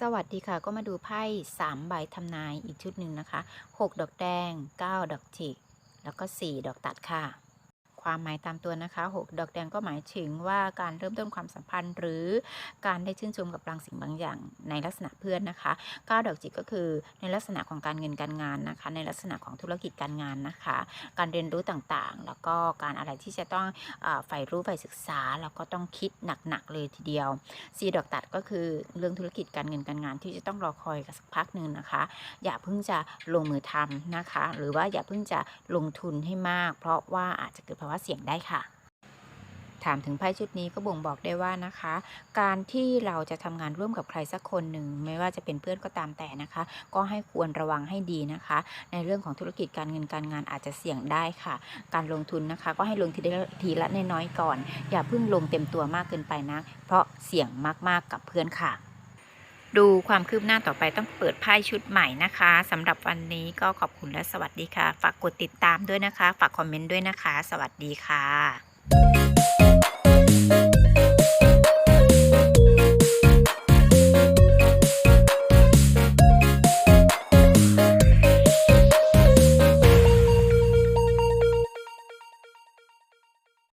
สวัสดีค่ะ ก็มาดูไพ่3ใบทำนายอีกชุดหนึ่งนะคะ 6 ดอกแดง 9 ดอกจิก แล้วก็ 4 ดอกตัดค่ะ ความหมายตามตัวนะคะ 6 ดอกแดงก็หมายถึงว่าการเริ่มต้นความสัมพันธ์ หรือการได้ชื่นชมกับบางสิ่งบางอย่างในลักษณะเพื่อนนะคะ 9 ดอกจิกก็คือในลักษณะของการเงินการงานนะคะ ในลักษณะของธุรกิจการงานนะคะ การเรียนรู้ต่างๆ แล้วก็การอะไรที่จะต้องอาใฝ่รู้ใฝ่ศึกษา แล้วก็ต้องคิดหนักๆเลยทีเดียวสีดอกตัดก็คือเรื่องธุรกิจการเงินการงานที่จะต้องรอคอยกันสักพักหนึ่งนะคะ อย่าเพิ่งจะลงมือทำนะคะ หรือว่าอย่าเพิ่งจะลงทุนให้มาก เพราะว่าอาจจะเกิดภาวะเสี่ยงได้ค่ะ ถามถึงไพ่ชุดนี้ก็บ่งบอกได้ว่านะคะ การที่เราจะทำงานร่วมกับใครสักคนหนึ่งไม่ว่าจะเป็นเพื่อนก็ตามแต่นะคะ ก็ให้ควรระวังให้ดีนะคะ ในเรื่องของธุรกิจการเงินการงานอาจจะเสี่ยงได้ค่ะ การลงทุนนะคะ ก็ให้ลงทีละทีละน้อยๆก่อน อย่าเพิ่งลงเต็มตัวมากเกินไปนะ เพราะเสี่ยงมากๆกับเพื่อนค่ะ ดูความคืบหน้าต่อไปต้องเปิดไพ่ชุดใหม่นะคะสำหรับวันนี้ก็ขอบคุณและสวัสดีค่ะ ฝากกดติดตามด้วยนะคะ ฝากคอมเมนต์ด้วยนะคะ สวัสดีค่ะ